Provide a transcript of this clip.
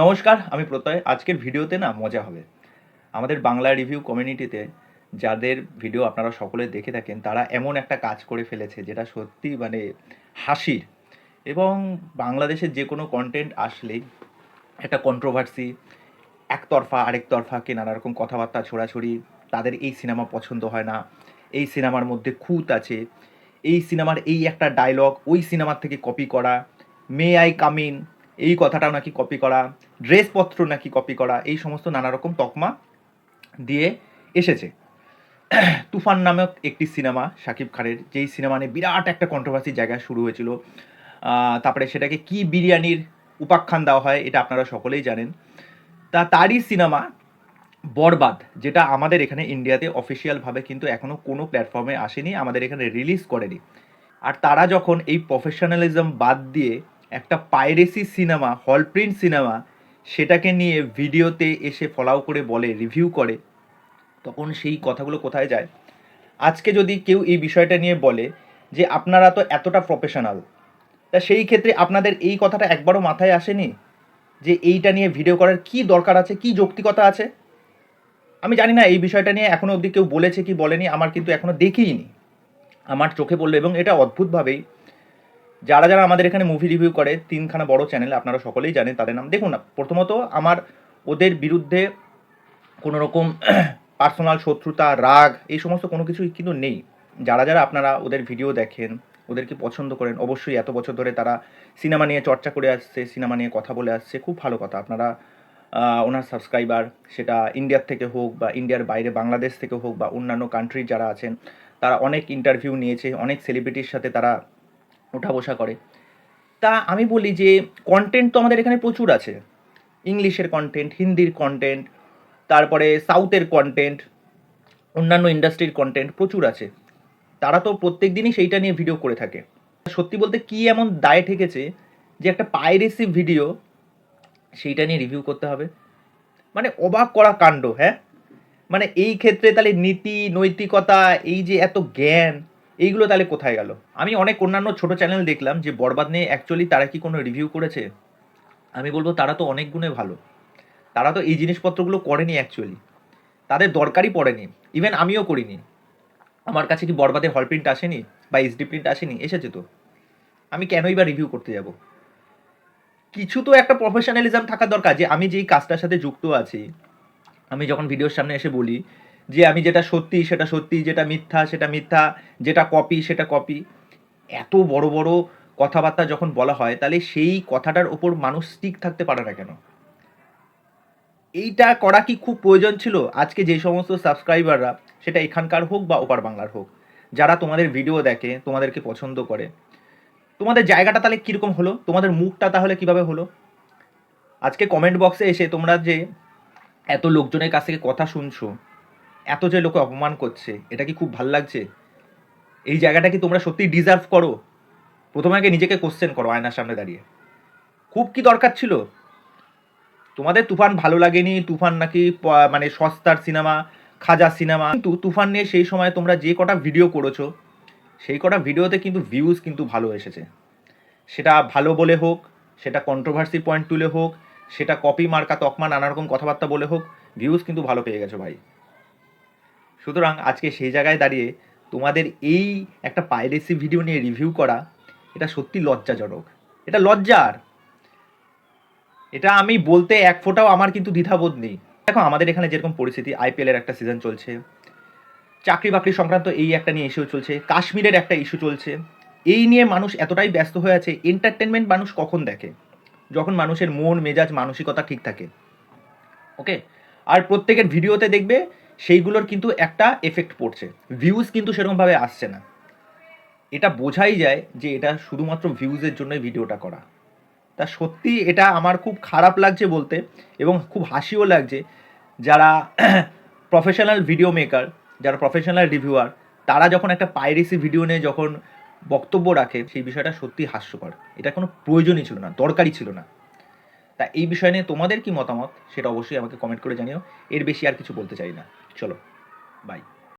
নমস্কার, আমি প্রত্যয়। আজকের ভিডিওতে না মজা হবে। আমাদের বাংলা রিভিউ কমিউনিটিতে যাদের ভিডিও আপনারা সকলে দেখে থাকেন, তারা এমন একটা কাজ করে ফেলেছে যেটা সত্যি মানে হাসির। এবং বাংলাদেশের যে কোনো কন্টেন্ট আসলেই একটা কন্ট্রোভার্সি একতরফা আরেকতরফাকে নানা রকম কথাবার্তা, ছোড়াছড়ি, তাদের এই সিনেমা পছন্দ হয় না, এই সিনেমার মধ্যে খুঁত আছে, এই সিনেমার এই একটা ডায়লগ ওই সিনেমার থেকে কপি করা মে আই কামিন এই কথাটাও নাকি কপি করা ড্রেসপত্র নাকি কপি করা, এই সমস্ত নানা রকম তকমা দিয়ে এসেছে। তুফান নামক একটি সিনেমা শাকিব খানের, যেই সিনেমা নিয়ে বিরাট একটা কন্ট্রোভার্সি জায়গা শুরু হয়েছিল। তারপরে সেটাকে কি বিরিয়ানির উপাখ্যান দেওয়া হয়, এটা আপনারা সকলেই জানেন। তা তারই সিনেমা বরবাদ, যেটা আমাদের এখানে ইন্ডিয়াতে অফিসিয়ালভাবে কিন্তু এখনও কোনো প্ল্যাটফর্মে আসেনি, আমাদের এখানে রিলিজ করেনি। আর তারা যখন এই প্রফেশনালিজম বাদ দিয়ে একটা piracy cinema, hall print cinema, সেটাকে নিয়ে ভিডিওতে এসে ফলাও করে বলে, রিভিউ করে, তখন সেই কথাগুলো কোথায় যায়? আজকে যদি কেউ এই বিষয়টা নিয়ে বলে যে আপনারা তো এতটা প্রফেশনাল তা সেই ক্ষেত্রে আপনাদের এই কথাটা একবারও মাথায় আসেনি? যে এইটা নিয়ে ভিডিও করার কি দরকার আছে? কি যৌক্তিকতা আছে? আমি জানি না, এই বিষয়টা নিয়ে এখনও অবধি কেউ বলেছে কি বলেনি, আমার কিন্তু এখনও দেখিনি আমার চোখে পড়ল এবং এটা অদ্ভুতভাবেই যারা যারা আমাদের এখানে মুভি রিভিউ করে, তিনখানা বড় চ্যানেল আপনারা সকলেই জানেন তাদের নাম। দেখুন না, প্রথমত আমার ওদের বিরুদ্ধে কোনো রকম পার্সোনাল শত্রুতা, রাগ, এই সমস্ত কোনো কিছুই কিন্তু নেই। যারা যারা আপনারা ওদের ভিডিও দেখেন ওদেরকে পছন্দ করেন, অবশ্যই এত বছর ধরে তারা সিনেমা নিয়ে চর্চা করে আসছে সিনেমা নিয়ে কথা বলে আসছে, খুব ভালো কথা। আপনারা ওনার সাবস্ক্রাইবার সেটা ইন্ডিয়ার থেকে হোক বা ইন্ডিয়ার বাইরে বাংলাদেশ থেকে হোক বা অন্যান্য কান্ট্রির যারা আছেন, তারা অনেক ইন্টারভিউ নিয়েছে, অনেক সেলিব্রিটির সাথে তারা ওঠা বসা করে। তা আমি বলি যে কন্টেন্ট তো আমাদের এখানে প্রচুর আছে। ইংলিশের কন্টেন্ট হিন্দির কন্টেন্ট তারপরে সাউথের কন্টেন্ট অন্যান্য ইন্ডাস্ট্রির কন্টেন্ট প্রচুর আছে। তারা তো প্রত্যেক দিনই সেইটা নিয়ে ভিডিও করে থাকে। সত্যি বলতে কি এমন দায় ঠেকেছে যে একটা পাইরেসি ভিডিও সেইটা নিয়ে রিভিউ করতে হবে? মানে অবাক করা কাণ্ড হ্যাঁ? মানে এই ক্ষেত্রে তাহলে নীতি, নৈতিকতা, এই যে এত জ্ঞান এইগুলো তাহলে কোথায় গেল? আমি অনেক অন্যান্য ছোট চ্যানেল দেখলাম যে বরবাদ নিয়ে অ্যাকচুয়ালি তারা কি কোনো রিভিউ করেছে? আমি বলব তারা তো অনেক গুণে ভালো। তারা তো এই জিনিসপত্রগুলো করেনি অ্যাকচুয়ালি তাদের দরকারই পড়েনি। ইভেন আমিও করিনি। আমার কাছে কি বরবাদের হল প্রিন্ট আসেনি? বা এইচডি প্রিন্ট আসেনি? এসেছে তো। আমি কেনই বা রিভিউ করতে যাব? কিছু তো একটা প্রফেশনালিজম থাকা দরকার যে আমি যেই কাজটার সাথে যুক্ত আছি, আমি যখন ভিডিওর সামনে এসে বলি যে আমি যেটা সত্যি, সেটা সত্যি, যেটা মিথ্যা, সেটা মিথ্যা, যেটা কপি সেটা কপি এত বড় বড় কথাবার্তা যখন বলা হয়, তাহলে সেই কথাটার ওপর মানুষ স্টিক থাকতে পারে না কেন? এইটা করা কি খুব প্রয়োজন ছিল? আজকে যে সমস্ত সাবস্ক্রাইবাররা সেটা এখানকার হোক বা ওপার বাংলার হোক, যারা তোমাদের ভিডিও দেখে, তোমাদেরকে পছন্দ করে, তোমাদের জায়গাটা তাহলে কীরকম হলো? তোমাদের মুখটা তাহলে কীভাবে হলো? আজকে কমেন্ট বক্সে এসে তোমরা যে এত লোকজনের কাছ থেকে কথা শুনছো এত যে লোকে অপমান করছে, এটা কি খুব ভালো লাগছে? এই জায়গাটা কি তোমরা সত্যি ডিজার্ভ করো? প্রথমে আগে নিজেকে কোশ্চেন করো আয়নার সামনে দাঁড়িয়ে। খুব কি দরকার ছিল? তোমাদের তুফান ভালো লাগেনি, তুফান নাকি মানে সস্তার সিনেমা, খাজা সিনেমা। কিন্তু তুফান নিয়ে সেই সময় তোমরা যে কটা ভিডিও করেছ, সেই কটা ভিডিওতে কিন্তু ভিউজ কিন্তু ভালো এসেছে। সেটা ভালো বলে হোক, সেটা কন্ট্রোভার্সি পয়েন্ট তুলে হোক, সেটা কপি মার্কা তকমা নানা রকম কথাবার্তা বলে হোক ভিউজ কিন্তু ভালো পেয়ে গেছো ভাই। সুতরাং আজকে সেই জায়গায় দাঁড়িয়ে তোমাদের এই একটা পাইরেসি ভিডিও নিয়ে রিভিউ করা, এটা সত্যি লজ্জাজনক। এটা লজ্জার। এটা আমি বলতে এক ফোঁটাও আমার কিন্তু দ্বিধাবোধ নেই। দেখো, আমাদের এখানে যেরকম পরিস্থিতি আইপিএল এর একটা সিজন চলছে চাকরি বাকরি সংক্রান্ত এই একটা নিয়ে ইস্যু চলছে, কাশ্মীরের একটা ইস্যু চলছে। এই নিয়ে মানুষ এতটাই ব্যস্ত হয়ে আছে এন্টারটেনমেন্ট মানুষ কখন দেখে? যখন মানুষের মন, মেজাজ, মানসিকতা ঠিক থাকে। ওকে আর প্রত্যেকের ভিডিওতে দেখবে সেইগুলোর কিন্তু একটা এফেক্ট পড়ছে। ভিউজ কিন্তু সেরকমভাবে আসছে না। এটা বোঝাই যায় যে এটা শুধুমাত্র ভিউজের জন্যই ভিডিওটা করা। তা সত্যি এটা আমার খুব খারাপ লাগছে বলতে এবং খুব হাসিও লাগছে যারা প্রফেশনাল ভিডিও মেকার যারা প্রফেশনাল রিভিউয়ার তারা যখন একটা পাইরেসি ভিডিও নিয়ে যখন বক্তব্য রাখে, সেই বিষয়টা সত্যি হাস্যকর। এটা কোনো প্রয়োজনই ছিল না, দরকারই ছিল না। তা এই বিষয় নিয়ে তোমাদের কি মতামত? সেটা অবশ্যই আমাকে কমেন্ট করে জানিও। এর বেশি আর কিছু বলতে চাই না। চলো বাই